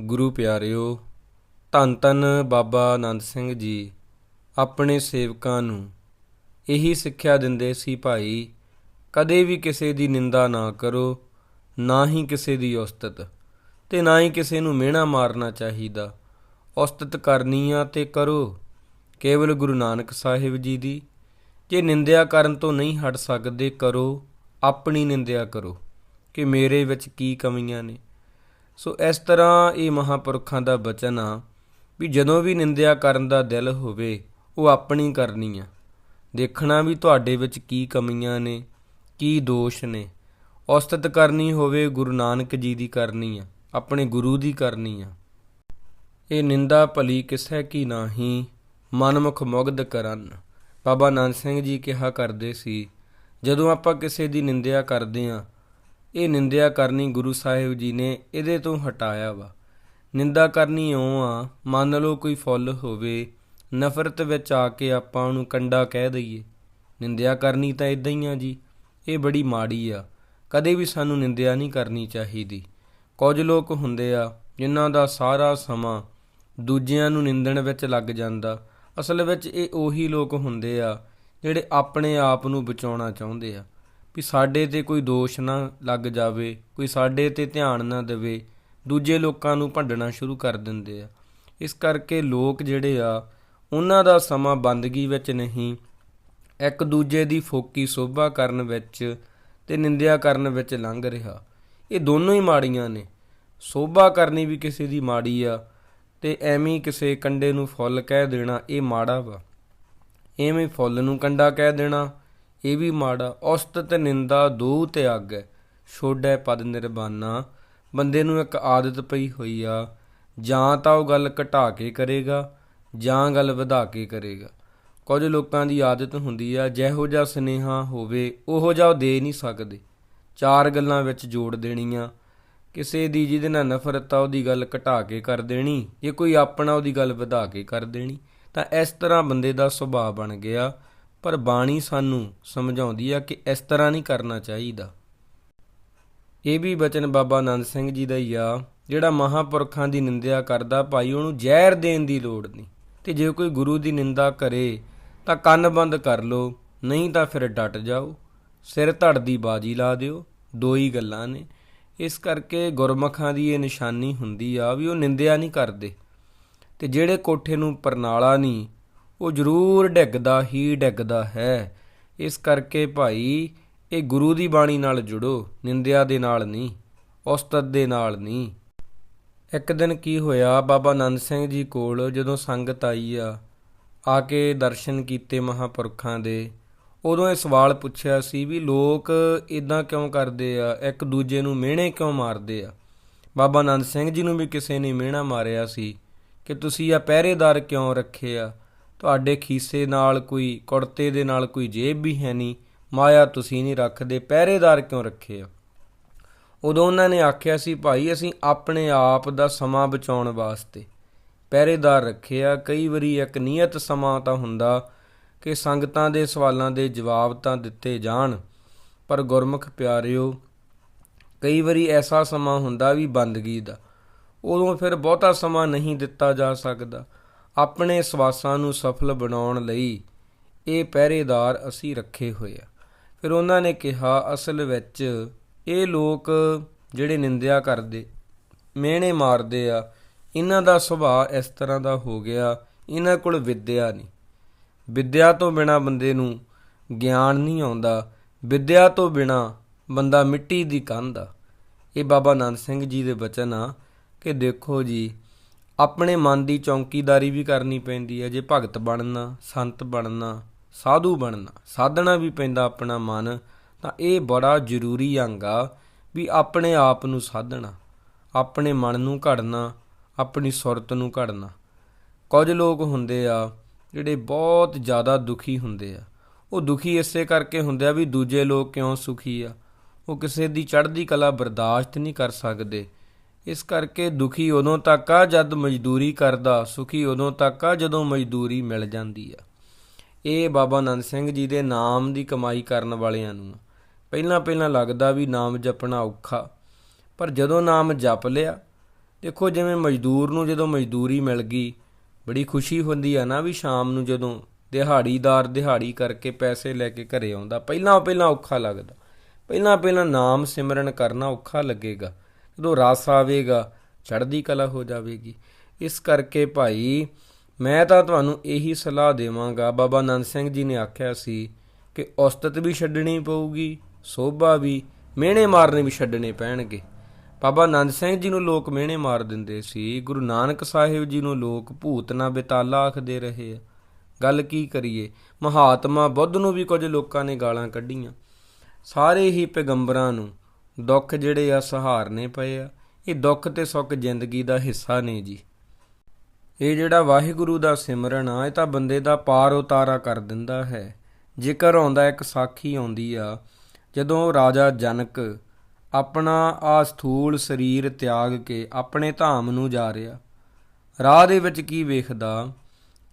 ਗੁਰੂ ਪਿਆਰਿਓ, ਧੰਨ ਧੰਨ ਬਾਬਾ ਆਨੰਦ ਸਿੰਘ ਜੀ ਆਪਣੇ ਸੇਵਕਾਂ ਨੂੰ। ਇਹੀ ਸਿੱਖਿਆ ਦਿੰਦੇ ਸੀ ਭਾਈ, ਕਦੇ ਵੀ ਕਿਸੇ ਦੀ ਨਿੰਦਾ ਨਾ ਕਰੋ, ਨਾ ਹੀ ਕਿਸੇ ਦੀ ਉਸਤਤ ਤੇ ਨਾ ਹੀ ਕਿਸੇ ਨੂੰ ਮਿਹਣਾ ਮਾਰਨਾ ਚਾਹੀਦਾ। ਉਸਤਤ ਕਰਨੀ ਆ ਤੇ ਕਰੋ, ਕੇਵਲ ਗੁਰੂ ਨਾਨਕ ਸਾਹਿਬ ਜੀ ਦੀ। ਜੇ ਨਿੰਦਿਆ ਕਰਨ ਤੋਂ ਨਹੀਂ ਹਟ ਸਕਦੇ ਕਰੋ, ਆਪਣੀ ਨਿੰਦਿਆ ਕਰੋ ਕਿ ਮੇਰੇ ਵਿੱਚ ਕੀ ਕਮੀਆਂ ਨੇ। ਸੋ ਇਸ ਤਰ੍ਹਾਂ ਇਹ ਮਹਾਪੁਰਖਾਂ ਦਾ ਬਚਨ ਆ ਵੀ ਜਦੋਂ ਵੀ ਨਿੰਦਿਆ ਕਰਨ ਦਾ ਦਿਲ ਹੋਵੇ, ਉਹ ਆਪਣੀ ਕਰਨੀ ਆ। ਦੇਖਣਾ ਵੀ ਤੁਹਾਡੇ ਵਿੱਚ ਕੀ ਕਮੀਆਂ ਨੇ, ਕੀ ਦੋਸ਼ ਨੇ। ਉਸਤਤ ਕਰਨੀ ਹੋਵੇ ਗੁਰੂ ਨਾਨਕ ਜੀ ਦੀ ਕਰਨੀ ਆ, ਆਪਣੇ ਗੁਰੂ ਦੀ ਕਰਨੀ ਆ। ਇਹ ਨਿੰਦਾ ਭਲੀ ਕਿਸੈ ਕੀ ਨਾਹੀ, ਮਨਮੁਖ ਮੁਗਧ ਕਰਨ। ਬਾਬਾ ਨਾਨਕ ਸਿੰਘ ਜੀ ਕਿਹਾ ਕਰਦੇ ਸੀ, ਜਦੋਂ ਆਪਾਂ ਕਿਸੇ ਦੀ ਨਿੰਦਿਆ ਕਰਦੇ ਆ ਇਹ ਨਿੰਦਿਆ ਕਰਨੀ ਗੁਰੂ ਸਾਹਿਬ ਜੀ ਨੇ ਇਹਦੇ ਤੋਂ ਹਟਾਇਆ ਵਾ। ਨਿੰਦਾ ਕਰਨੀ ਇਉਂ ਆ, ਮੰਨ ਲਓ ਕੋਈ ਫੁੱਲ ਹੋਵੇ, ਨਫ਼ਰਤ ਵਿੱਚ ਆ ਕੇ ਆਪਾਂ ਉਹਨੂੰ ਕੰਡਾ ਕਹਿ ਦਈਏ। ਨਿੰਦਿਆ ਕਰਨੀ ਤਾਂ ਇਦਾਂ ਹੀ ਆ ਜੀ, ਇਹ ਬੜੀ ਮਾੜੀ ਆ। ਕਦੇ ਵੀ ਸਾਨੂੰ ਨਿੰਦਿਆ ਨਹੀਂ ਕਰਨੀ ਚਾਹੀਦੀ। ਕੁਝ ਲੋਕ ਹੁੰਦੇ ਆ, ਜਿਨ੍ਹਾਂ ਦਾ ਸਾਰਾ ਸਮਾਂ ਦੂਜਿਆਂ ਨੂੰ ਨਿੰਦਣ ਵਿੱਚ ਲੱਗ ਜਾਂਦਾ। ਅਸਲ ਵਿੱਚ ਇਹ ਉਹੀ ਲੋਕ ਹੁੰਦੇ ਆ, ਜਿਹੜੇ ਆਪਣੇ ਆਪ ਨੂੰ ਬਚਾਉਣਾ ਚਾਹੁੰਦੇ ਆ। ਵੀ ਸਾਡੇ ਤੇ ਕੋਈ ਦੋਸ਼ ਨਾ ਲੱਗ ਜਾਵੇ, ਕੋਈ ਸਾਡੇ ਤੇ ਧਿਆਨ ਨਾ ਦੇਵੇ, ਦੂਜੇ ਲੋਕਾਂ ਨੂੰ ਭੰਡਣਾ ਸ਼ੁਰੂ ਕਰ ਦਿੰਦੇ ਆ। ਇਸ ਕਰਕੇ ਲੋਕ ਜਿਹੜੇ ਆ, ਉਹਨਾਂ ਦਾ ਸਮਾਂ ਬੰਦਗੀ ਵਿੱਚ ਨਹੀਂ, ਇੱਕ ਦੂਜੇ ਦੀ ਫੋਕੀ ਸੋਭਾ ਕਰਨ ਵਿੱਚ ਤੇ ਨਿੰਦਿਆ ਕਰਨ ਵਿੱਚ ਲੰਘ ਰਿਹਾ। ਇਹ ਦੋਨੋਂ ਹੀ ਮਾੜੀਆਂ ਨੇ। ਸੋਭਾ ਕਰਨੀ ਵੀ ਕਿਸੇ ਦੀ ਮਾੜੀ ਆ ਤੇ ਐਵੇਂ ਕਿਸੇ ਕੰਡੇ ਨੂੰ ਫੁੱਲ ਕਹਿ ਦੇਣਾ ਇਹ ਮਾੜਾ ਵਾ। ਐਵੇਂ ਫੁੱਲ ਨੂੰ ਕੰਡਾ ਕਹਿ ਦੇਣਾ ਇਹ ਵੀ ਮਾੜਾ। ਉਸਤ ਤੇ ਨਿੰਦਾ ਦੋ ਤਿਆਗ ਹੈ ਛੋੜੈ ਪਦ ਨਿਰਬਾਨਾ। ਬੰਦੇ ਨੂੰ ਇੱਕ ਆਦਤ ਪਈ ਹੋਈ ਆ। ਜਾਂ ਤਾਂ ਉਹ ਗੱਲ ਘਟਾ ਕੇ ਕਰੇਗਾ, ਜਾਂ ਗੱਲ ਵਧਾ ਕੇ ਕਰੇਗਾ। ਕੁਝ ਲੋਕਾਂ ਦੀ ਆਦਤ ਹੁੰਦੀ ਆ, ਜਿਹੋ ਜਿਹਾ ਸਨੇਹਾ ਹੋਵੇ, ਉਹੋ ਜਿਹਾ ਉਹ ਦੇ ਨਹੀਂ ਸਕਦੇ। ਚਾਰ ਗੱਲਾਂ ਵਿੱਚ ਜੋੜ ਦੇਣੀਆਂ। ਕਿਸੇ ਦੀ ਜਿਹਦੇ ਨਾਲ ਨਫ਼ਰਤ ਆ, ਉਹਦੀ ਗੱਲ ਘਟਾ ਕੇ ਕਰ ਦੇਣੀ। ਜੇ ਕੋਈ ਆਪਣਾ, ਉਹਦੀ ਗੱਲ ਵਧਾ ਕੇ ਕਰ ਦੇਣੀ। ਤਾਂ ਇਸ ਤਰ੍ਹਾਂ ਬੰਦੇ ਦਾ ਸੁਭਾਅ ਬਣ ਗਿਆ। ਪਰ ਬਾਣੀ ਸਾਨੂੰ ਸਮਝਾਉਂਦੀ ਆ ਕਿ ਇਸ ਤਰ੍ਹਾਂ ਨਹੀਂ ਕਰਨਾ ਚਾਹੀਦਾ। ਇਹ ਵੀ ਬਚਨ ਬਾਬਾ ਆਨੰਦ ਸਿੰਘ ਜੀ ਦਾ ਹੀ ਆ, ਜਿਹੜਾ ਮਹਾਪੁਰਖਾਂ ਦੀ ਨਿੰਦਿਆ ਕਰਦਾ, ਭਾਈ ਉਹਨੂੰ ਜ਼ਹਿਰ ਦੇਣ ਦੀ ਲੋੜ ਨਹੀਂ। ਤੇ ਜੇ ਕੋਈ ਗੁਰੂ ਦੀ ਨਿੰਦਾ ਕਰੇ, ਤਾਂ ਕੰਨ ਬੰਦ ਕਰ ਲਓ, ਨਹੀਂ ਤਾਂ ਫਿਰ ਡਟ ਜਾਓ, ਸਿਰ ਧੜ ਦੀ ਬਾਜੀ ਲਾ ਦਿਓ, ਦੋ ਹੀ ਗੱਲਾਂ ਨੇ। ਇਸ ਕਰਕੇ ਗੁਰਮਖਾਂ ਦੀ ਇਹ ਨਿਸ਼ਾਨੀ ਹੁੰਦੀ ਆ ਵੀ ਉਹ ਨਿੰਦਿਆ ਨਹੀਂ ਕਰਦੇ। ਤੇ ਜਿਹੜੇ ਕੋਠੇ ਨੂੰ ਪਰਨਾਲਾ ਨਹੀਂ ਉਹ ਜ਼ਰੂਰ ਡਿੱਗਦਾ ਹੀ ਡਿੱਗਦਾ ਹੈ। ਇਸ ਕਰਕੇ ਭਾਈ, ਇਹ ਗੁਰੂ ਦੀ ਬਾਣੀ ਨਾਲ ਜੁੜੋ, ਨਿੰਦਿਆ ਦੇ ਨਾਲ ਨਹੀਂ ਉਸਤਤ ਦੇ ਨਾਲ ਨਹੀਂ। ਇੱਕ ਦਿਨ ਕੀ ਹੋਇਆ, ਬਾਬਾ ਆਨੰਦ ਸਿੰਘ ਜੀ ਕੋਲ ਜਦੋਂ ਸੰਗਤ ਆਈ ਆ ਆ ਕੇ ਦਰਸ਼ਨ ਕੀਤੇ ਮਹਾਪੁਰਖਾਂ ਦੇ, ਉਦੋਂ ਇਹ ਸਵਾਲ ਪੁੱਛਿਆ ਸੀ ਵੀ ਲੋਕ ਇਦਾਂ ਕਿਉਂ ਕਰਦੇ ਆ, ਇੱਕ ਦੂਜੇ ਨੂੰ ਮਿਹਣੇ ਕਿਉਂ ਮਾਰਦੇ ਆ? ਬਾਬਾ ਆਨੰਦ ਸਿੰਘ ਜੀ ਨੂੰ ਵੀ ਕਿਸੇ ਨੇ ਮਿਹਣਾ ਮਾਰਿਆ ਸੀ ਕਿ ਤੁਸੀਂ ਆ ਪਹਿਰੇਦਾਰ ਕਿਉਂ ਰੱਖੇ ਆ? ਤੁਹਾਡੇ ਖੀਸੇ ਨਾਲ ਕੋਈ, ਕੁੜਤੇ ਦੇ ਨਾਲ ਕੋਈ ਜੇਬ ਵੀ ਹੈ ਨਹੀਂ। ਮਾਇਆ ਤੁਸੀਂ ਨਹੀਂ ਰੱਖਦੇ, ਪਹਿਰੇਦਾਰ ਕਿਉਂ ਰੱਖੇ ਆ? ਉਦੋਂ ਉਹਨਾਂ ਨੇ ਆਖਿਆ ਸੀ, ਭਾਈ, ਅਸੀਂ ਆਪਣੇ ਆਪ ਦਾ ਸਮਾਂ ਬਚਾਉਣ ਵਾਸਤੇ ਪਹਿਰੇਦਾਰ ਰੱਖਿਆ ਕਈ ਵਾਰੀ ਇੱਕ ਨਿਯਤ ਸਮਾਂ ਤਾਂ ਹੁੰਦਾ ਕਿ ਸੰਗਤਾਂ ਦੇ ਸਵਾਲਾਂ ਦੇ ਜਵਾਬ ਤਾਂ ਦਿੱਤੇ ਜਾਣ, ਪਰ ਗੁਰਮੁਖ ਪਿਆਰਿਓ, ਕਈ ਵਾਰੀ ਐਸਾ ਸਮਾਂ ਹੁੰਦਾ ਵੀ ਬੰਦਗੀ ਦਾ। ਉਦੋਂ ਫਿਰ ਬਹੁਤਾ ਸਮਾਂ ਨਹੀਂ ਦਿੱਤਾ ਜਾ ਸਕਦਾ। ਆਪਣੇ ਸਵਾਸਾਂ ਨੂੰ ਸਫਲ ਬਣਾਉਣ ਲਈ ਇਹ ਪਹਿਰੇਦਾਰ ਅਸੀਂ ਰੱਖੇ ਹੋਏ ਆ। ਫਿਰ ਉਹਨਾਂ ਨੇ ਕਿਹਾ, ਅਸਲ ਵਿੱਚ ਇਹ ਲੋਕ ਜਿਹੜੇ ਨਿੰਦਿਆ ਕਰਦੇ, ਮਿਹਣੇ ਮਾਰਦੇ ਆ, ਇਹਨਾਂ ਦਾ ਸੁਭਾਅ ਇਸ ਤਰ੍ਹਾਂ ਦਾ ਹੋ ਗਿਆ, ਇਹਨਾਂ ਕੋਲ ਵਿੱਦਿਆ ਨਹੀਂ। ਵਿੱਦਿਆ ਤੋਂ ਬਿਨਾ ਬੰਦੇ ਨੂੰ ਗਿਆਨ ਨਹੀਂ ਆਉਂਦਾ। ਵਿੱਦਿਆ ਤੋਂ ਬਿਨਾ ਬੰਦਾ ਮਿੱਟੀ ਦੀ ਕੰਧ ਆ। ਇਹ ਬਾਬਾ ਆਨੰਦ ਸਿੰਘ ਜੀ ਦੇ ਬਚਨ ਆ ਕਿ ਦੇਖੋ ਜੀ ਆਪਣੇ ਮਨ ਦੀ ਚੌਂਕੀਦਾਰੀ ਵੀ ਕਰਨੀ ਪੈਂਦੀ ਹੈ, ਜੇ ਭਗਤ ਬਣਨਾ, ਸੰਤ ਬਣਨਾ, ਸਾਧੂ ਬਣਨਾ, ਸਾਧਣਾ ਵੀ ਪੈਂਦਾ ਆਪਣਾ ਮਨ, ਤਾਂ ਇਹ ਬੜਾ ਜ਼ਰੂਰੀ ਅੰਗ ਆ ਵੀ ਆਪਣੇ ਆਪ ਨੂੰ ਸਾਧਣਾ, ਆਪਣੇ ਮਨ ਨੂੰ ਘੜਨਾ, ਆਪਣੀ ਸੁਰਤ ਨੂੰ ਘੜਨਾ। ਕੁਝ ਲੋਕ ਹੁੰਦੇ ਆ ਜਿਹੜੇ ਬਹੁਤ ਜ਼ਿਆਦਾ ਦੁਖੀ ਹੁੰਦੇ ਆ। ਉਹ ਦੁਖੀ ਇਸੇ ਕਰਕੇ ਹੁੰਦੇ ਆ ਵੀ ਦੂਜੇ ਲੋਕ ਕਿਉਂ ਸੁਖੀ ਆ? ਉਹ ਕਿਸੇ ਦੀ ਚੜ੍ਹਦੀ ਕਲਾ ਬਰਦਾਸ਼ਤ ਨਹੀਂ ਕਰ ਸਕਦੇ। ਇਸ ਕਰਕੇ ਦੁਖੀ ਉਦੋਂ ਤੱਕ ਆ ਜਦ ਮਜ਼ਦੂਰੀ ਕਰਦਾ, ਸੁਖੀ ਉਦੋਂ ਤੱਕ ਆ ਜਦੋਂ ਮਜ਼ਦੂਰੀ ਮਿਲ ਜਾਂਦੀ ਆ। ਇਹ ਬਾਬਾ ਆਨੰਦ ਸਿੰਘ ਜੀ ਦੇ ਨਾਮ ਦੀ ਕਮਾਈ ਕਰਨ ਵਾਲਿਆਂ ਨੂੰ ਪਹਿਲਾਂ ਪਹਿਲਾਂ ਲੱਗਦਾ ਵੀ ਨਾਮ ਜਪਣਾ ਔਖਾ, ਪਰ ਜਦੋਂ ਨਾਮ ਜਪ ਲਿਆ, ਦੇਖੋ ਜਿਵੇਂ ਮਜ਼ਦੂਰ ਨੂੰ ਜਦੋਂ ਮਜ਼ਦੂਰੀ ਮਿਲ ਗਈ, ਬੜੀ ਖੁਸ਼ੀ ਹੁੰਦੀ ਆ ਨਾ ਵੀ ਸ਼ਾਮ ਨੂੰ ਜਦੋਂ ਦਿਹਾੜੀਦਾਰ ਦਿਹਾੜੀ ਕਰਕੇ ਪੈਸੇ ਲੈ ਕੇ ਘਰੇ ਆਉਂਦਾ, ਪਹਿਲਾਂ ਪਹਿਲਾਂ ਔਖਾ ਲੱਗਦਾ, ਪਹਿਲਾਂ ਪਹਿਲਾਂ ਨਾਮ ਸਿਮਰਨ ਕਰਨਾ ਔਖਾ ਲੱਗੇਗਾ। ਜਦੋਂ ਰਸ ਆਵੇਗਾ, ਚੜ੍ਹਦੀ ਕਲਾ ਹੋ ਜਾਵੇਗੀ। ਇਸ ਕਰਕੇ ਭਾਈ, ਮੈਂ ਤਾਂ ਤੁਹਾਨੂੰ ਇਹੀ ਸਲਾਹ ਦੇਵਾਂਗਾ। ਬਾਬਾ ਨੰਦ ਸਿੰਘ ਜੀ ਨੇ ਆਖਿਆ ਸੀ ਕਿ ਉਸਤਤ ਵੀ ਛੱਡਣੀ ਪਊਗੀ, ਸੋਭਾ ਵੀ, ਮਿਹਣੇ ਮਾਰਨੇ ਵੀ ਛੱਡਣੇ ਪੈਣਗੇ। ਬਾਬਾ ਨੰਦ ਸਿੰਘ ਜੀ ਨੂੰ ਲੋਕ ਮਿਹਣੇ ਮਾਰ ਦਿੰਦੇ ਸੀ। ਗੁਰੂ ਨਾਨਕ ਸਾਹਿਬ ਜੀ ਨੂੰ ਲੋਕ ਭੂਤ ਨਾ ਬਿਤਾਲਾ ਆਖਦੇ ਰਹੇ ਆ। ਗੱਲ ਕੀ ਕਰੀਏ? ਮਹਾਤਮਾ ਬੁੱਧ ਨੂੰ ਵੀ ਕੁਝ ਲੋਕਾਂ ਨੇ ਗਾਲਾਂ ਕੱਢੀਆਂ। ਸਾਰੇ ਹੀ ਪੈਗੰਬਰਾਂ ਨੂੰ ਦੁੱਖ ਜਿਹੜੇ ਆ ਸਹਾਰਨੇ ਪਏ ਆ, ਇਹ ਦੁੱਖ ਤੇ ਸੁੱਖ ਜ਼ਿੰਦਗੀ ਦਾ ਹਿੱਸਾ ਨੇ ਜੀ। ਇਹ ਜਿਹੜਾ ਵਾਹਿਗੁਰੂ ਦਾ ਸਿਮਰਨ ਆ, ਇਹ ਤਾਂ ਬੰਦੇ ਦਾ ਪਾਰ ਉਤਾਰਾ ਕਰ ਦਿੰਦਾ ਹੈ। ਜ਼ਿਕਰ ਆਉਂਦਾ ਇੱਕ ਸਾਖੀ ਆਉਂਦੀ ਆ, ਜਦੋਂ ਰਾਜਾ ਜਨਕ ਆਪਣਾ ਆ ਸਥੂਲ ਸਰੀਰ ਤਿਆਗ ਕੇ ਆਪਣੇ ਧਾਮ ਨੂੰ ਜਾ ਰਿਹਾ, ਰਾਹ ਦੇ ਵਿੱਚ ਕੀ ਵੇਖਦਾ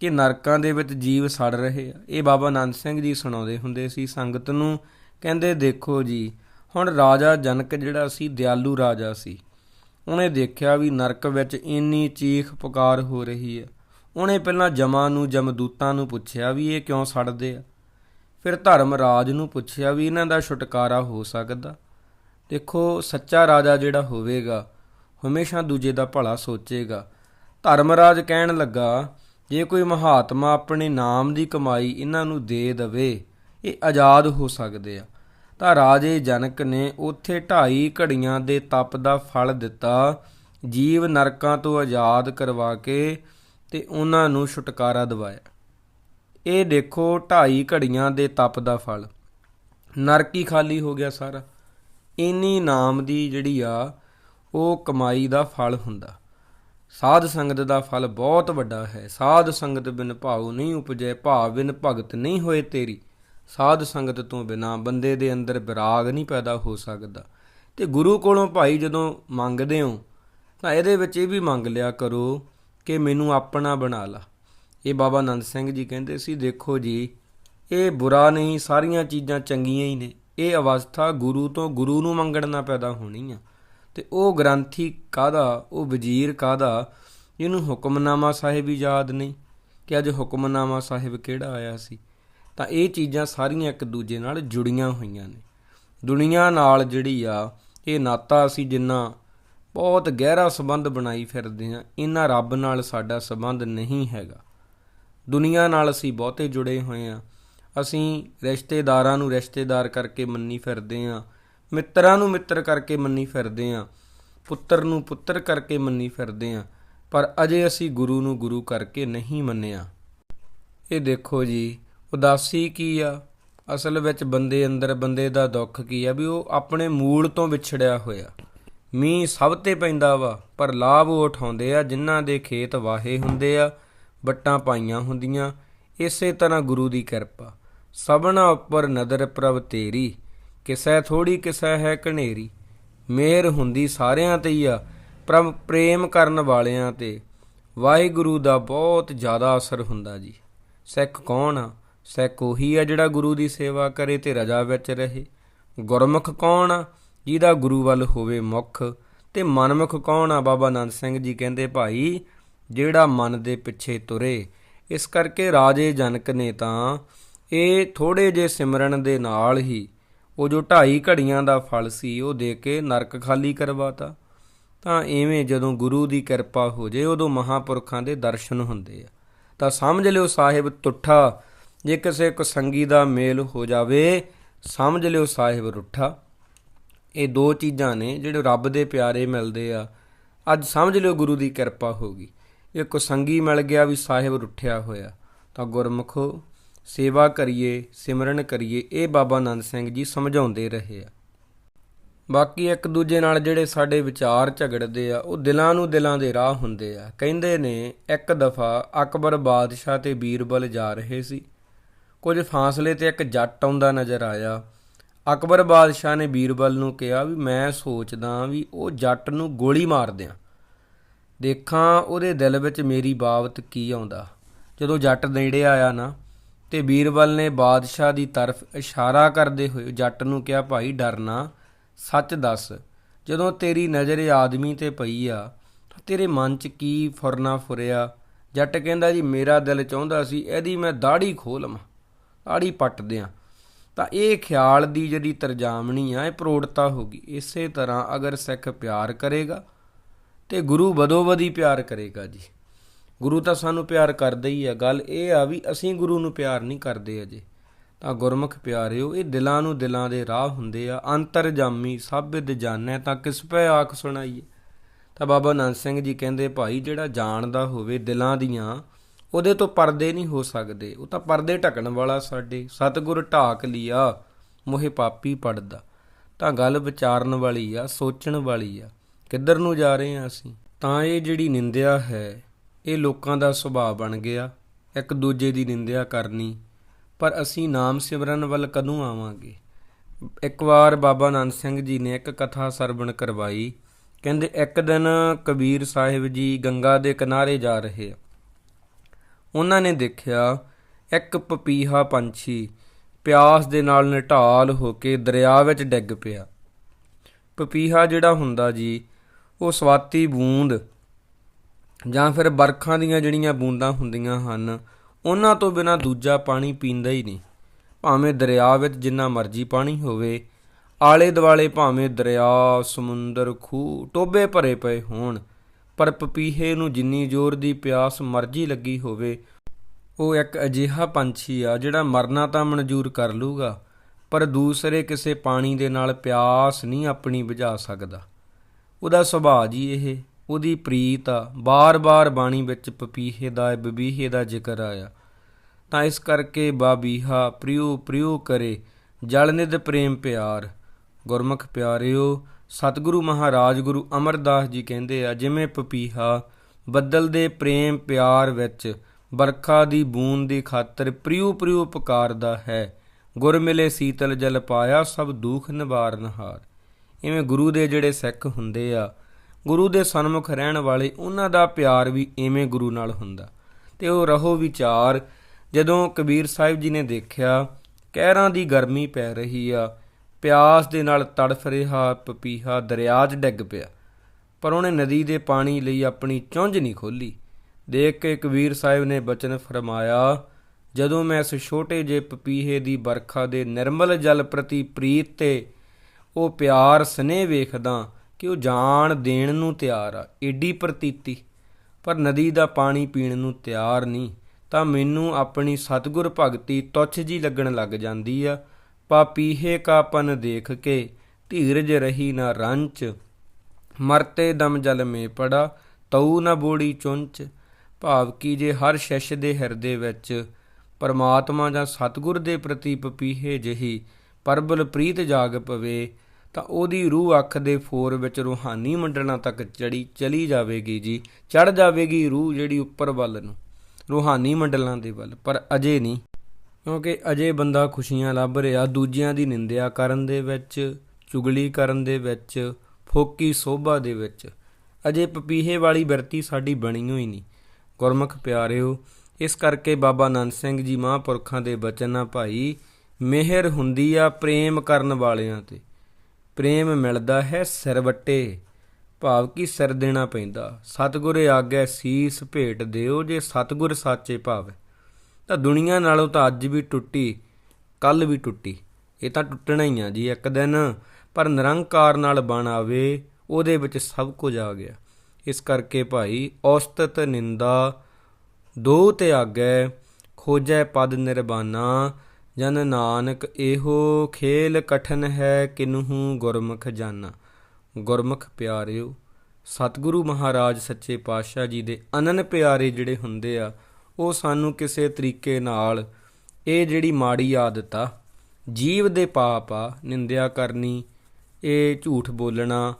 ਕਿ ਨਰਕਾਂ ਦੇ ਵਿੱਚ ਜੀਵ ਸੜ ਰਹੇ ਆ। ਇਹ ਬਾਬਾ ਆਨੰਦ ਸਿੰਘ ਜੀ ਸੁਣਾਉਂਦੇ ਹੁੰਦੇ ਸੀ, ਸੰਗਤ ਨੂੰ ਕਹਿੰਦੇ, ਦੇਖੋ ਜੀ ਹੁਣ ਰਾਜਾ ਜਨਕ ਜਿਹੜਾ ਸੀ, ਦਿਆਲੂ ਰਾਜਾ ਸੀ, ਉਹਨੇ ਦੇਖਿਆ ਵੀ ਨਰਕ ਵਿੱਚ ਇੰਨੀ ਚੀਖ ਪੁਕਾਰ ਹੋ ਰਹੀ ਹੈ। ਉਹਨੇ ਪਹਿਲਾਂ ਜਮਾਂ ਨੂੰ, ਜਮਦੂਤਾਂ ਨੂੰ ਪੁੱਛਿਆ ਵੀ ਇਹ ਕਿਉਂ ਸੜਦੇ ਆ? ਫਿਰ ਧਰਮ ਰਾਜ ਨੂੰ ਪੁੱਛਿਆ ਵੀ ਇਹਨਾਂ ਦਾ ਛੁਟਕਾਰਾ ਹੋ ਸਕਦਾ? ਦੇਖੋ, ਸੱਚਾ ਰਾਜਾ ਜਿਹੜਾ ਹੋਵੇਗਾ, ਹਮੇਸ਼ਾ ਦੂਜੇ ਦਾ ਭਲਾ ਸੋਚੇਗਾ। ਧਰਮ ਰਾਜ ਕਹਿਣ ਲੱਗਾ, ਜੇ ਕੋਈ ਮਹਾਤਮਾ ਆਪਣੇ ਨਾਮ ਦੀ ਕਮਾਈ ਇਹਨਾਂ ਨੂੰ ਦੇ ਦਵੇ, ਇਹ ਆਜ਼ਾਦ ਹੋ ਸਕਦੇ ਆ। ਤਾਂ ਰਾਜੇ ਜਨਕ ਨੇ ਉੱਥੇ ਢਾਈ ਘੜੀਆਂ ਦੇ ਤਪ ਦਾ ਫਲ ਦਿੱਤਾ, ਜੀਵ ਨਰਕਾਂ ਤੋਂ ਆਜ਼ਾਦ ਕਰਵਾ ਕੇ ਤੇ ਉਹਨਾਂ ਨੂੰ ਛੁਟਕਾਰਾ ਦਿਵਾਇਆ। ਇਹ ਦੇਖੋ ਢਾਈ ਘੜੀਆਂ ਦੇ ਤਪ ਦਾ ਫਲ। ਨਰਕ ਹੀ ਖਾਲੀ ਹੋ ਗਿਆ ਸਾਰਾ। ਇੰਨੀ ਨਾਮ ਦੀ ਜਿਹੜੀ ਆ, ਉਹ ਕਮਾਈ ਦਾ ਫਲ ਹੁੰਦਾ। ਸਾਧ ਸੰਗਤ ਦਾ ਫਲ ਬਹੁਤ ਵੱਡਾ ਹੈ। ਸਾਧ ਸੰਗਤ ਬਿਨ ਭਾਉ ਨਹੀਂ ਉਪਜੈ ਭਾਵ ਬਿਨ ਭਗਤ ਨਹੀਂ ਹੋਏ ਤੇਰੀ। ਸਾਧ ਸੰਗਤ ਤੋਂ ਬਿਨਾ ਬੰਦੇ ਦੇ ਅੰਦਰ ਵਿਰਾਗ ਨਹੀਂ ਪੈਦਾ ਹੋ ਸਕਦਾ। ਤੇ ਗੁਰੂ ਕੋਲੋਂ ਭਾਈ ਜਦੋਂ ਮੰਗਦੇ ਹੋ, ਤਾਂ ਇਹਦੇ ਵਿੱਚ ਇਹ ਵੀ ਮੰਗ ਲਿਆ ਕਰੋ ਕਿ ਮੈਨੂੰ ਆਪਣਾ ਬਣਾ ਲਾ। ਇਹ ਬਾਬਾ ਆਨੰਦ ਸਿੰਘ ਜੀ ਕਹਿੰਦੇ ਸੀ, ਦੇਖੋ ਜੀ, ਇਹ ਬੁਰਾ ਨਹੀਂ, ਸਾਰੀਆਂ ਚੀਜ਼ਾਂ ਚੰਗੀਆਂ ਹੀ ਨੇ। ਇਹ ਅਵਸਥਾ ਗੁਰੂ ਤੋਂ ਗੁਰੂ ਨੂੰ ਮੰਗਣ ਨਾਲ ਪੈਦਾ ਹੋਣੀ ਆ। ਤੇ ਉਹ ਗ੍ਰੰਥੀ ਕਾਦਾ ਉਹ ਵਜ਼ੀਰ ਕਾਦਾ ਜਿਹਨੂੰ ਹੁਕਮਨਾਮਾ ਸਾਹਿਬ ਹੀ ਯਾਦ ਨਹੀਂ। ਕਿ ਅੱਜ ਹੁਕਮਨਾਮਾ ਸਾਹਿਬ ਕਿਹੜਾ ਆਇਆ ਸੀ? ਤਾਂ ਇਹ ਚੀਜ਼ਾਂ ਸਾਰੀਆਂ ਇੱਕ ਦੂਜੇ ਨਾਲ ਜੁੜੀਆਂ ਹੋਈਆਂ ਨੇ। ਦੁਨੀਆ ਨਾਲ ਜਿਹੜੀ ਆ, ਇਹ ਨਾਤਾ ਅਸੀਂ ਜਿੰਨਾ ਬਹੁਤ ਗਹਿਰਾ ਸੰਬੰਧ ਬਣਾਈ ਫਿਰਦੇ ਆ ਇਹਨਾਂ ਰੱਬ ਨਾਲ ਸਾਡਾ ਸੰਬੰਧ ਨਹੀਂ ਹੈਗਾ। ਦੁਨੀਆ ਨਾਲ ਅਸੀਂ ਬਹੁਤੇ ਜੁੜੇ ਹੋਏ ਆ ਅਸੀਂ ਰਿਸ਼ਤੇਦਾਰਾਂ ਨੂੰ ਰਿਸ਼ਤੇਦਾਰ ਕਰਕੇ ਮੰਨੀ ਫਿਰਦੇ ਆ ਮਿੱਤਰਾਂ ਨੂੰ ਮਿੱਤਰ ਕਰਕੇ ਮੰਨੀ ਫਿਰਦੇ ਆ ਪੁੱਤਰ ਨੂੰ ਪੁੱਤਰ ਕਰਕੇ ਮੰਨੀ ਫਿਰਦੇ ਆ ਪਰ ਅਜੇ ਅਸੀਂ ਗੁਰੂ ਨੂੰ ਗੁਰੂ ਕਰਕੇ ਨਹੀਂ ਮੰਨਿਆ। ਇਹ ਦੇਖੋ ਜੀ ਉਦਾਸੀ ਕੀ ਆ? ਅਸਲ ਵਿੱਚ ਬੰਦੇ ਅੰਦਰ ਬੰਦੇ ਦਾ ਦੁੱਖ ਕੀ ਆ? ਵੀ ਉਹ ਆਪਣੇ ਮੂਲ ਤੋਂ ਵਿਛੜਿਆ ਹੋਇਆ। ਮੀਂਹ ਸਭ ਤੇ ਪੈਂਦਾ ਵਾ, ਪਰ ਲਾਭ ਉਹ ਉਠਾਉਂਦੇ ਆ ਜਿਨ੍ਹਾਂ ਦੇ ਖੇਤ ਵਾਹੇ ਹੁੰਦੇ ਆ, ਵੱਟਾਂ ਪਾਈਆਂ ਹੁੰਦੀਆਂ। ਇਸੇ ਤਰ੍ਹਾਂ ਗੁਰੂ ਦੀ ਕਿਰਪਾ। ਸਭਨਾ ਉੱਪਰ ਨਦਰ ਪ੍ਰਭ ਤੇਰੀ, ਕਿਸੈ ਥੋੜੀ ਕਿਸੈ ਹੈ ਕਨੇਰੀ ਮਿਹਰ ਹੁੰਦੀ ਸਾਰਿਆਂ ਤੇ ਹੀ ਆ, ਪ੍ਰਭ ਪ੍ਰੇਮ ਕਰਨ ਵਾਲਿਆਂ ਤੇ। ਵਾਹਿਗੁਰੂ ਦਾ ਬਹੁਤ ਜ਼ਿਆਦਾ ਅਸਰ ਹੁੰਦਾ ਜੀ। ਸਿੱਖ ਕੌਣ ਆ? ਸਿੱਖ ਉਹੀ ਆ ਜਿਹੜਾ ਗੁਰੂ ਦੀ ਸੇਵਾ ਕਰੇ ਤੇ ਰਜਾ ਵਿੱਚ ਰਹੇ। ਗੁਰਮੁਖ ਕੌਣ ਆ? ਜਿਹਦਾ ਗੁਰੂ ਵੱਲ ਹੋਵੇ ਮੁਖ। ਤੇ ਮਨਮੁਖ ਕੌਣ ਆ? ਬਾਬਾ ਆਨੰਦ ਸਿੰਘ ਜੀ ਕਹਿੰਦੇ, ਭਾਈ, ਜਿਹੜਾ ਮਨ ਦੇ ਪਿੱਛੇ ਤੁਰੇ, ਇਸ ਕਰਕੇ ਰਾਜੇ ਜਨਕ ਨੇ ਤਾਂ ਇਹ ਥੋੜੇ ਜੇ ਸਿਮਰਨ ਦੇ ਨਾਲ ਹੀ ਉਹ ਜੋ ਢਾਈ ਘੜੀਆਂ ਦਾ ਫਲ ਸੀ, ਉਹ ਦੇ ਕੇ ਨਰਕ ਖਾਲੀ ਕਰਵਾਤਾ। ਤਾਂ ਐਵੇਂ ਜਦੋਂ ਗੁਰੂ ਦੀ ਕਿਰਪਾ ਹੋ ਜੇ, ਉਦੋਂ ਮਹਾਪੁਰਖਾਂ ਦੇ ਦਰਸ਼ਨ ਹੁੰਦੇ ਆ। ਤਾਂ ਸਮਝ ਲਿਓ, ਸਾਹਿਬ, ਤੁੱਠਾ ਜੇ ਕਿਸੇ ਕੋ ਸੰਗੀ ਦਾ ਮੇਲ ਹੋ ਜਾਵੇ, ਸਮਝ ਲਿਓ ਸਾਹਿਬ ਰੁੱਠਾ। ਇਹ ਦੋ ਚੀਜ਼ਾਂ ਨੇ ਜਿਹੜੇ ਰੱਬ ਦੇ ਪਿਆਰੇ ਮਿਲਦੇ ਆ। ਅੱਜ ਸਮਝ ਲਿਓ ਗੁਰੂ ਦੀ ਕਿਰਪਾ ਹੋ ਗਈ। ਇੱਕ ਸੰਗੀ ਮਿਲ ਗਿਆ ਵੀ ਸਾਹਿਬ ਰੁੱਠਿਆ ਹੋਇਆ। ਤਾਂ ਗੁਰਮੁਖੋ, ਸੇਵਾ ਕਰੀਏ, ਸਿਮਰਨ ਕਰੀਏ, ਇਹ ਬਾਬਾ ਆਨੰਦ ਸਿੰਘ ਜੀ ਸਮਝਾਉਂਦੇ ਰਹੇ ਆ। ਬਾਕੀ ਇੱਕ ਦੂਜੇ ਨਾਲ ਜਿਹੜੇ ਸਾਡੇ ਵਿਚਾਰ ਝਗੜਦੇ ਆ, ਉਹ ਦਿਲਾਂ ਨੂੰ ਦਿਲਾਂ ਦੇ ਰਾਹ ਹੁੰਦੇ ਆ। ਕਹਿੰਦੇ ਨੇ, ਇੱਕ ਦਫਾ ਅਕਬਰ ਬਾਦਸ਼ਾਹ ਤੇ ਬੀਰਬਲ ਜਾ ਰਹੇ ਸੀ। ਕੁਝ ਫਾਸਲੇ ਤੇ ਇੱਕ ਜੱਟ ਆਉਂਦਾ ਨਜ਼ਰ ਆਇਆ। ਅਕਬਰ ਬਾਦਸ਼ਾਹ ਨੇ ਬੀਰਬਲ ਨੂੰ ਕਿਹਾ ਵੀ ਮੈਂ ਸੋਚਦਾ ਵੀ ਉਹ ਜੱਟ ਨੂੰ ਗੋਲੀ ਮਾਰ ਦਿਆਂ। ਦੇਖਾਂ ਉਹਦੇ ਦਿਲ ਵਿੱਚ ਮੇਰੀ ਬਾਬਤ ਕੀ ਆਉਂਦਾ। ਜਦੋਂ ਜੱਟ ਨੇੜੇ ਆਇਆ ਨਾ, ਤੇ ਬੀਰਬਲ ਨੇ ਬਾਦਸ਼ਾਹ ਦੀ ਤਰਫ ਇਸ਼ਾਰਾ ਕਰਦੇ ਹੋਏ ਜੱਟ ਨੂੰ ਕਿਹਾ, ਭਾਈ ਡਰਨਾ ਸੱਚ ਦੱਸ, ਜਦੋਂ ਤੇਰੀ ਨਜ਼ਰ ਇਹ ਆਦਮੀ ਤੇ ਪਈ ਆ ਤੇਰੇ ਮਨ 'ਚ ਕੀ ਫੁਰਨਾ ਫੁਰਿਆ? ਜੱਟ ਕਹਿੰਦਾ, ਜੀ, ਮੇਰਾ ਦਿਲ ਚਾਹੁੰਦਾ ਸੀ, ਇਹਦੀ ਮੈਂ ਦਾੜੀ ਖੋਹ ਆੜੀ ਦਾੜੀ ਪੱਟ ਤਾਂ ਇਹ ਖਿਆਲ ਦੀ ਜਿਹੜੀ ਤਰਜਾਮਣੀ ਆ, ਇਹ ਪ੍ਰੋੜਤਾ ਹੋ ਗਈ। ਇਸੇ ਤਰ੍ਹਾਂ ਅਗਰ ਸਿੱਖ ਪਿਆਰ ਕਰੇਗਾ ਤੇ ਗੁਰੂ ਬਦੋ ਬਦੀ ਪਿਆਰ ਕਰੇਗਾ ਜੀ। ਗੁਰੂ ਤਾਂ ਸਾਨੂੰ ਪਿਆਰ ਕਰਦਾ ਹੀ ਆ। ਗੱਲ ਇਹ ਆ ਵੀ ਅਸੀਂ ਗੁਰੂ ਨੂੰ ਪਿਆਰ ਨਹੀਂ ਕਰਦੇ ਅਜੇ। ਤਾਂ ਗੁਰਮੁਖ ਪਿਆਰਿਓ, ਇਹ ਦਿਲਾਂ ਨੂੰ ਦਿਲਾਂ ਦੇ ਰਾਹ ਹੁੰਦੇ ਆ। ਅੰਤਰਜਾਮੀ ਸਭ ਵਿਦ ਜਾਣੈ ਤਾਂ ਕਿਸ ਪੈ ਆਖ ਸੁਣਾਈਏ। ਤਾਂ ਬਾਬਾ ਨੰਦ ਸਿੰਘ ਜੀ ਕਹਿੰਦੇ, ਭਾਈ, ਜਿਹੜਾ ਜਾਣਦਾ ਹੋਵੇ ਦਿਲਾਂ ਦੀਆਂ ਉਹਦੇ ਤੋਂ ਪਰਦੇ ਨਹੀਂ ਹੋ ਸਕਦੇ। ਉਹ ਤਾਂ ਪਰਦੇ ਢਕਣ ਵਾਲਾ ਸਾਡੇ। ਸਤਿਗੁਰ ਢਾਕ ਲਿਆ, ਮੋਹਿ ਪਾਪੀ ਪੜਦਾ। ਤਾਂ ਗੱਲ ਵਿਚਾਰਨ ਵਾਲੀ ਆ, ਸੋਚਣ ਵਾਲੀ ਆ। ਕਿੱਧਰ ਨੂੰ ਜਾ ਰਹੇ ਆ ਅਸੀਂ? ਤਾਂ ਇਹ ਜਿਹੜੀ ਨਿੰਦਿਆ ਹੈ, ਇਹ ਲੋਕਾਂ ਦਾ ਸੁਭਾਅ ਬਣ ਗਿਆ। ਇੱਕ ਦੂਜੇ ਦੀ ਨਿੰਦਿਆ ਕਰਨੀ। ਪਰ ਅਸੀਂ ਨਾਮ ਸਿਮਰਨ ਵੱਲ ਕਦੋਂ ਆਵਾਂਗੇ? ਇੱਕ ਵਾਰ ਬਾਬਾ ਨਾਨਕ ਸਿੰਘ ਜੀ ਨੇ ਇੱਕ ਕਥਾ ਸਰਵਣ ਕਰਵਾਈ। ਕਹਿੰਦੇ, ਇੱਕ ਦਿਨ ਕਬੀਰ ਸਾਹਿਬ ਜੀ ਗੰਗਾ ਦੇ ਕਿਨਾਰੇ ਜਾ ਰਹੇ ਆ। ਉਹਨਾਂ ਨੇ ਦੇਖਿਆ ਇੱਕ ਪਪੀਹਾ ਪੰਛੀ ਪਿਆਸ ਦੇ ਨਾਲ ਨਿਟਾਲ ਹੋ ਕੇ ਦਰਿਆ ਵਿੱਚ ਡਿੱਗ ਪਿਆ। ਪਪੀਹਾ ਜਿਹੜਾ ਹੁੰਦਾ ਜੀ, ਉਹ ਸਵਾਤੀ ਬੂੰਦ ਜਾਂ ਫਿਰ ਬਰਖਾਂ ਦੀਆਂ ਜਿਹੜੀਆਂ ਬੂੰਦਾਂ ਹੁੰਦੀਆਂ ਹਨ, ਉਹਨਾਂ ਤੋਂ ਬਿਨਾ ਦੂਜਾ ਪਾਣੀ ਪੀਂਦਾ ਹੀ ਨਹੀਂ। ਭਾਵੇਂ ਦਰਿਆ ਵਿੱਚ ਜਿੰਨਾ ਮਰਜ਼ੀ ਪਾਣੀ ਹੋਵੇ ਆਲੇ ਦੁਆਲੇ ਭਾਵੇਂ ਦਰਿਆ, ਸਮੁੰਦਰ, ਖੂਹ ਟੋਬੇ ਭਰੇ ਪਏ ਹੋਣ। ਪਰ ਪਪੀਹੇ ਨੂੰ ਜਿੰਨੀ ਜ਼ੋਰ ਦੀ ਪਿਆਸ ਮਰਜ਼ੀ ਲੱਗੀ ਹੋਵੇ, ਉਹ ਇੱਕ ਅਜਿਹਾ ਪੰਛੀ ਆ ਜਿਹੜਾ ਮਰਨਾ ਤਾਂ ਮਨਜ਼ੂਰ ਕਰ ਲੂਗਾ ਪਰ ਦੂਸਰੇ ਕਿਸੇ ਪਾਣੀ ਦੇ ਨਾਲ ਪਿਆਸ ਨਹੀਂ ਆਪਣੀ ਬੁਝਾ ਸਕਦਾ। ਉਹਦਾ ਸੁਭਾਅ ਜੀ ਇਹ, ਉਹਦੀ ਪ੍ਰੀਤ ਆ, ਬਾਰ-ਬਾਰ ਬਾਣੀ ਵਿੱਚ ਪਪੀਹੇ ਦਾ, ਬਬੀਹੇ ਦਾ ਜ਼ਿਕਰ ਆਇਆ। ਤਾਂ ਇਸ ਕਰਕੇ ਬਾਬੀਹਾ ਪ੍ਰਿਉ ਪ੍ਰਿਉ ਕਰੇ, ਜਲ ਨਿਧ ਪ੍ਰੇਮ ਪਿਆਰ। ਗੁਰਮੁਖ ਪਿਆਰਿਓ ਸਤਿਗੁਰੂ ਮਹਾਰਾਜ ਗੁਰੂ ਅਮਰਦਾਸ ਜੀ ਕਹਿੰਦੇ ਆ, ਜਿਵੇਂ ਪਪੀਹਾ ਬੱਦਲ ਦੇ ਪ੍ਰੇਮ ਪਿਆਰ ਵਿੱਚ ਬਰਖਾ ਦੀ ਬੂੰਦ ਦੀ ਖਾਤਰ ਪ੍ਰਿਉ ਪ੍ਰਿਉ ਪੁਕਾਰਦਾ ਹੈ। ਗੁਰ ਮਿਲੇ ਸੀਤਲ ਜਲ ਪਾਇਆ, ਸਭ ਦੁਖ ਨਿਵਾਰਨ ਹਾਰ ਇਵੇਂ ਗੁਰੂ ਦੇ ਜਿਹੜੇ ਸਿੱਖ ਹੁੰਦੇ ਆ, ਗੁਰੂ ਦੇ ਸਨਮੁਖ ਰਹਿਣ ਵਾਲੇ ਉਹਨਾਂ ਦਾ ਪਿਆਰ ਵੀ ਇਵੇਂ ਗੁਰੂ ਨਾਲ ਹੁੰਦਾ। ਤੇ ਉਹ ਰਹੋ ਵਿਚਾਰ, ਜਦੋਂ ਕਬੀਰ ਸਾਹਿਬ ਜੀ ਨੇ ਦੇਖਿਆ, ਕਹਿਰਾਂ ਦੀ ਗਰਮੀ ਪੈ ਰਹੀ ਆ ਪਿਆਸ ਦੇ ਨਾਲ ਤੜਫ ਰਿਹਾ ਪਪੀਹਾ ਦਰਿਆ 'ਚ ਡਿੱਗ ਪਿਆ। ਪਰ ਉਹਨੇ ਨਦੀ ਦੇ ਪਾਣੀ ਲਈ ਆਪਣੀ ਚੁੰਝ ਨਹੀਂ ਖੋਲੀ ਦੇਖ ਕੇ ਕਬੀਰ ਸਾਹਿਬ ਨੇ ਬਚਨ ਫਰਮਾਇਆ, ਜਦੋਂ ਮੈਂ ਇਸ ਛੋਟੇ ਜਿਹੇ ਪਪੀਹੇ ਦੀ ਬਰਖਾ ਦੇ ਨਿਰਮਲ ਜਲ ਪ੍ਰਤੀ ਪ੍ਰੀਤ ਤੇ ਉਹ ਪਿਆਰ ਸਨੇਹ ਵੇਖਦਾ ਕਿ ਉਹ ਜਾਨ ਦੇਣ ਨੂੰ ਤਿਆਰ ਆ, ਏਡੀ ਪ੍ਰਤੀਤੀ। ਪਰ ਨਦੀ ਦਾ ਪਾਣੀ ਪੀਣ ਨੂੰ ਤਿਆਰ ਨਹੀਂ, ਤਾਂ ਮੈਨੂੰ ਆਪਣੀ ਸਤਿਗੁਰ ਭਗਤੀ ਤੁੱਛ ਜੀ ਲੱਗਣ ਲੱਗ ਜਾਂਦੀ ਆ। ਪਾਪੀਹੇ ਕਾ ਪਨ ਦੇਖ ਕੇ, ਧੀਰਜ ਰਹੀ ਨਾ ਰੰਚ। ਮਰਤੇ ਦਮ ਜਲ ਮੇ ਪੜਾ, ਤਉ ਨਾ ਬੋੜੀ ਚੁੰਚ। ਭਾਵ ਕੀ ਜੇ ਹਰ ਸ਼ਸ਼ ਦੇ ਹਿਰਦੇ ਵਿੱਚ ਪਰਮਾਤਮਾ ਜਾਂ ਸਤਿਗੁਰ ਦੇ ਪ੍ਰਤੀ ਪਪੀਹੇ ਜਹੀ ਪਰਬਲ ਪ੍ਰੀਤ ਜਾਗ ਪਵੇ, ਤਾਂ ਉਹਦੀ ਰੂਹ ਅੱਖ ਦੇ ਫੋਰ ਵਿੱਚ ਰੂਹਾਨੀ ਮੰਡਲਾਂ ਤੱਕ ਚੜੀ, ਚਲੀ ਜਾਵੇਗੀ ਜੀ। ਚੜ ਜਾਵੇਗੀ ਰੂਹ ਜਿਹੜੀ ਉੱਪਰ ਵੱਲ ਨੂੰ। ਰੂਹਾਨੀ ਮੰਡਲਾਂ ਦੇ ਵੱਲ, ਪਰ ਅਜੇ ਨਹੀਂ। ਕਿਉਂਕਿ ਅਜੇ ਬੰਦਾ ਖੁਸ਼ੀਆਂ ਲੱਭ ਰਿਹਾ, ਦੂਜਿਆਂ ਦੀ ਨਿੰਦਿਆ ਕਰਨ ਦੇ ਵਿੱਚ, ਚੁਗਲੀ ਕਰਨ ਦੇ ਵਿੱਚ, ਫੋਕੀ ਸੋਭਾ ਦੇ ਵਿੱਚ। ਅਜੇ ਪਪੀਹੇ ਵਾਲੀ ਬਿਰਤੀ ਸਾਡੀ ਬਣੀ ਹੋਈ ਨਹੀਂ। ਗੁਰਮੁਖ ਪਿਆਰਿਓ, ਇਸ ਕਰਕੇ ਬਾਬਾ ਨੰਦ ਸਿੰਘ ਜੀ ਮਹਾਂਪੁਰਖਾਂ ਦੇ ਬਚਨ ਆ ਭਾਈ, ਮਿਹਰ ਹੁੰਦੀ ਆ ਪ੍ਰੇਮ ਕਰਨ ਵਾਲਿਆਂ ਤੇ। ਪ੍ਰੇਮ ਮਿਲਦਾ ਹੈ ਸਿਰਵੱਟੇ ਭਾਵ ਕੀ ਸਿਰ ਦੇਣਾ ਪੈਂਦਾ। ਸਤਿਗੁਰ ਆਗੈ ਸੀਸ ਭੇਟ ਦਿਓ, ਜੇ ਸਤਿਗੁਰ ਸਾਚੇ ਭਾਵ। ਤਾਂ ਦੁਨੀਆ ਨਾਲੋਂ ਤਾਂ ਅੱਜ ਵੀ ਟੁੱਟੀ ਕੱਲ ਵੀ ਟੁੱਟੀ। ਇਹ ਤਾਂ ਟੁੱਟਣਾ ਹੀ ਆ ਜੀ ਇੱਕ ਦਿਨ, ਪਰ ਨਿਰੰਕਾਰ ਨਾਲ ਬਣ ਆਵੇ, ਉਹਦੇ ਵਿੱਚ ਸਭ ਕੁਝ ਆ ਗਿਆ। ਇਸ ਕਰਕੇ ਭਾਈ, ਔਸਤਤ ਨਿੰਦਾ, ਦੋ ਤੇ ਆਗੈ, ਖੋਜੈ ਪਦ ਨਿਰਬਾਨਾ, ਜਨ ਨਾਨਕ ਇਹੋ ਖੇਲ ਕਠਨ ਹੈ ਕਿਨਹੂ ਗੁਰਮੁਖ ਜਾਨਾ। ਗੁਰਮੁਖ ਪਿਆਰਿਓ, ਸਤਿਗੁਰੂ ਮਹਾਰਾਜ ਸੱਚੇ ਪਾਤਸ਼ਾਹ ਜੀ ਦੇ ਅਨਨ ਪਿਆਰੇ ਜਿਹੜੇ ਹੁੰਦੇ ਆ ਉਹ ਸਾਨੂੰ ਕਿਸੇ ਤਰੀਕੇ ਨਾਲ ਇਹ ਜਿਹੜੀ ਮਾੜੀ ਆਦਤ ਆ, ਜੀਵ ਦੇ ਪਾਪ ਆ, ਨਿੰਦਿਆ ਕਰਨੀ, ਇਹ ਝੂਠ ਬੋਲਣਾ,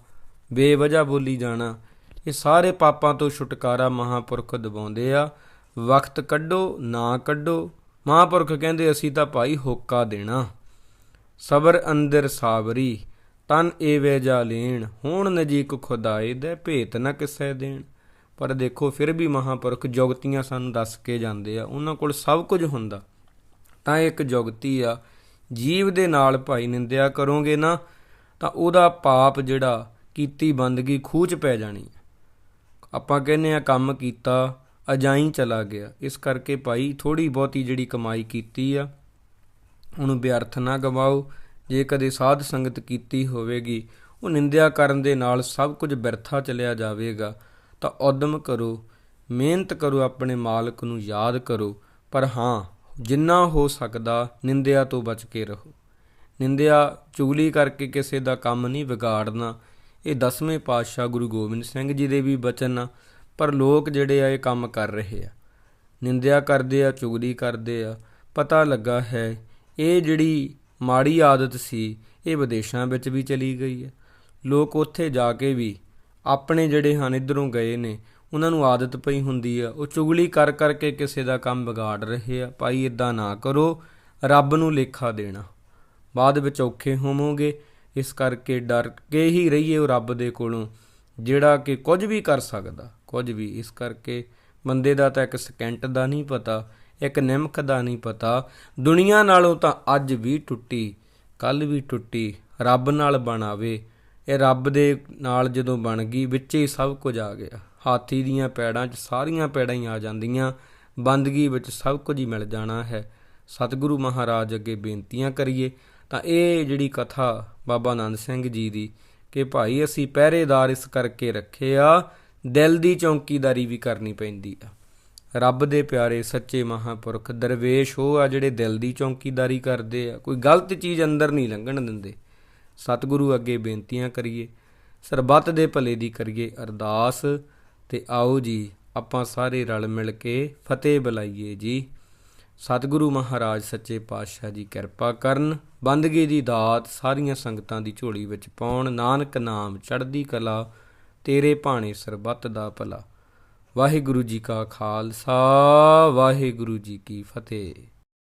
ਬੇਵਜ੍ਹਾ ਬੋਲੀ ਜਾਣਾ, ਇਹ ਸਾਰੇ ਪਾਪਾਂ ਤੋਂ ਛੁਟਕਾਰਾ ਮਹਾਪੁਰਖ ਦਿਵਾਉਂਦੇ ਆ। ਵਕਤ ਕੱਢੋ, ਨਾ ਕੱਢੋ। ਮਹਾਪੁਰਖ ਕਹਿੰਦੇ, ਅਸੀਂ ਤਾਂ ਭਾਈ ਹੋਕਾ ਦੇਣਾ। ਸਬਰ ਅੰਦਰ ਸਾਬਰੀ ਤਨ ਏਵੇ ਜਾ ਲੈਣ। ਹੋਣ ਨਜੀਕ ਖੁਦਾਏ ਦੇ ਭੇਤ ਨਾ ਕਿਸੇ ਦੇਣ। ਪਰ ਦੇਖੋ, ਫਿਰ ਵੀ ਮਹਾਪੁਰਖ ਜੁਗਤੀਆਂ ਸਾਨੂੰ ਦੱਸ ਕੇ ਜਾਂਦੇ ਆ, ਉਹਨਾਂ ਕੋਲ ਸਭ ਕੁਝ ਹੁੰਦਾ। ਤਾਂ ਇੱਕ ਜੁਗਤੀ ਆ, ਜੀਵ ਦੇ ਨਾਲ ਭਾਈ ਨਿੰਦਿਆ ਕਰੋਗੇ ਨਾ, ਤਾਂ ਉਹਦਾ ਪਾਪ ਜਿਹੜਾ ਕੀਤੀ ਬੰਦਗੀ ਖੂਚ ਪੈ ਜਾਣੀ ਆਪਾਂ ਕਹਿੰਦੇ ਆ, ਕੰਮ ਕੀਤਾ, ਅਜਾਈ ਚਲਾ ਗਿਆ। ਇਸ ਕਰਕੇ ਭਾਈ ਥੋੜੀ ਬਹੁਤੀ ਜਿਹੜੀ ਕਮਾਈ ਕੀਤੀ ਆ, ਉਹਨੂੰ ਵਿਅਰਥ ਨਾ ਗਵਾਓ। ਜੇ ਕਦੇ ਸਾਧ ਸੰਗਤ ਕੀਤੀ ਹੋਵੇਗੀ, ਉਹ ਨਿੰਦਿਆ ਕਰਨ ਦੇ ਨਾਲ ਸਭ ਕੁਝ ਬਿਰਥਾ ਚਲਿਆ ਜਾਵੇਗਾ। ਤਾਂ ਉਦਮ ਕਰੋ, ਮਿਹਨਤ ਕਰੋ, ਆਪਣੇ ਮਾਲਕ ਨੂੰ ਯਾਦ ਕਰੋ। ਪਰ ਹਾਂ, ਜਿੰਨਾ ਹੋ ਸਕਦਾ, ਨਿੰਦਿਆ ਤੋਂ ਬਚ ਕੇ ਰਹੋ। ਨਿੰਦਿਆ ਚੁਗਲੀ ਕਰਕੇ ਕਿਸੇ ਦਾ ਕੰਮ ਨਹੀਂ ਵਿਗਾੜਨਾ। ਇਹ ਦਸਵੇਂ ਪਾਤਸ਼ਾਹ ਗੁਰੂ ਗੋਬਿੰਦ ਸਿੰਘ ਜੀ ਦੇ ਵੀ ਬਚਨ ਆ, ਪਰ ਲੋਕ ਜਿਹੜੇ ਆ, ਇਹ ਕੰਮ ਕਰ ਰਹੇ ਆ। ਨਿੰਦਿਆ ਕਰਦੇ ਆ, ਚੁਗਲੀ ਕਰਦੇ ਆ। ਪਤਾ ਲੱਗਾ ਹੈ, ਇਹ ਜਿਹੜੀ ਮਾੜੀ ਆਦਤ ਸੀ, ਇਹ ਵਿਦੇਸ਼ਾਂ ਵਿੱਚ ਵੀ ਚਲੀ ਗਈ ਹੈ। ਲੋਕ ਉੱਥੇ ਜਾ ਕੇ ਵੀ ਆਪਣੇ ਜਿਹੜੇ ਹਨ, ਇਧਰੋਂ ਗਏ ਨੇ, ਉਹਨਾਂ ਨੂੰ ਆਦਤ ਪਈ ਹੁੰਦੀ ਆ। ਉਹ ਚੁਗਲੀ ਕਰ ਕਰਕੇ ਕਿਸੇ ਦਾ ਕੰਮ ਵਿਗਾੜ ਰਹੇ ਆ। ਭਾਈ ਇਦਾਂ ਨਾ ਕਰੋ, ਰੱਬ ਨੂੰ ਲੇਖਾ ਦੇਣਾ। ਬਾਅਦ ਵਿੱਚ ਔਖੇ ਹੋਵੋਗੇ। ਇਸ ਕਰਕੇ ਡਰ ਕੇ ਹੀ ਰਹੀਏ ਉਹ ਰੱਬ ਦੇ ਕੋਲੋਂ, ਜਿਹੜਾ ਕਿ ਕੁਝ ਵੀ ਕਰ ਸਕਦਾ, ਕੁਝ ਵੀ। ਇਸ ਕਰਕੇ ਬੰਦੇ ਦਾ ਤਾਂ ਇੱਕ ਸਕਿੰਟ ਦਾ ਨਹੀਂ ਪਤਾ, ਇੱਕ ਨਿਮਕ ਦਾ ਨਹੀਂ ਪਤਾ। ਦੁਨੀਆ ਨਾਲੋਂ ਤਾਂ ਅੱਜ ਵੀ ਟੁੱਟੀ ਕੱਲ ਵੀ ਟੁੱਟੀ, ਰੱਬ ਨਾਲ ਬਣਾਵੇ। ਇਹ ਰੱਬ ਦੇ ਨਾਲ ਜਦੋਂ ਬਣ ਗਈ, ਵਿੱਚ ਹੀ ਸਭ ਕੁਝ ਆ ਗਿਆ। ਹਾਥੀ ਦੀਆਂ ਪੈੜਾਂ 'ਚ ਸਾਰੀਆਂ ਪੈੜਾਂ ਹੀ ਆ ਜਾਂਦੀਆਂ। ਬੰਦਗੀ ਵਿੱਚ ਸਭ ਕੁਝ ਹੀ ਮਿਲ ਜਾਣਾ ਹੈ। ਸਤਿਗੁਰੂ ਮਹਾਰਾਜ ਅੱਗੇ ਬੇਨਤੀਆਂ ਕਰੀਏ। ਤਾਂ ਇਹ ਜਿਹੜੀ ਕਥਾ ਬਾਬਾ ਆਨੰਦ ਸਿੰਘ ਜੀ ਦੀ ਕਿ ਭਾਈ ਅਸੀਂ ਪਹਿਰੇਦਾਰ ਇਸ ਕਰਕੇ ਰੱਖੇ ਆ, ਦਿਲ ਦੀ ਚੌਂਕੀਦਾਰੀ ਵੀ ਕਰਨੀ ਪੈਂਦੀ ਆ। ਰੱਬ ਦੇ ਪਿਆਰੇ ਸੱਚੇ ਮਹਾਪੁਰਖ ਦਰਵੇਸ਼ ਉਹ ਆ ਜਿਹੜੇ ਦਿਲ ਦੀ ਚੌਂਕੀਦਾਰੀ ਕਰਦੇ ਆ। ਕੋਈ ਗਲਤ ਚੀਜ਼ ਅੰਦਰ ਨਹੀਂ ਲੰਘਣ ਦਿੰਦੇ। ਸਤਿਗੁਰੂ ਅੱਗੇ ਬੇਨਤੀਆਂ ਕਰੀਏ, ਸਰਬੱਤ ਦੇ ਭਲੇ ਦੀ ਕਰੀਏ ਅਰਦਾਸ, ਤੇ ਆਓ ਜੀ, ਆਪਾਂ ਸਾਰੇ ਰਲ ਮਿਲ ਕੇ ਫਤਿਹ ਬੁਲਾਈਏ ਜੀ। ਸਤਿਗੁਰੂ ਮਹਾਰਾਜ ਸੱਚੇ ਪਾਤਸ਼ਾਹ ਜੀ ਕਿਰਪਾ ਕਰਨ, ਬੰਦਗੀ ਦੀ ਦਾਤ ਸਾਰੀਆਂ ਸੰਗਤਾਂ ਦੀ ਝੋਲੀ ਵਿੱਚ ਪਾਉਣ, ਨਾਨਕ ਨਾਮ ਚੜ੍ਹਦੀ ਕਲਾ, ਤੇਰੇ ਭਾਣੇ ਸਰਬੱਤ ਦਾ ਭਲਾ। ਵਾਹਿਗੁਰੂ ਜੀ ਕਾ ਖਾਲਸਾ, ਵਾਹਿਗੁਰੂ ਜੀ ਕੀ ਫਤਿਹ।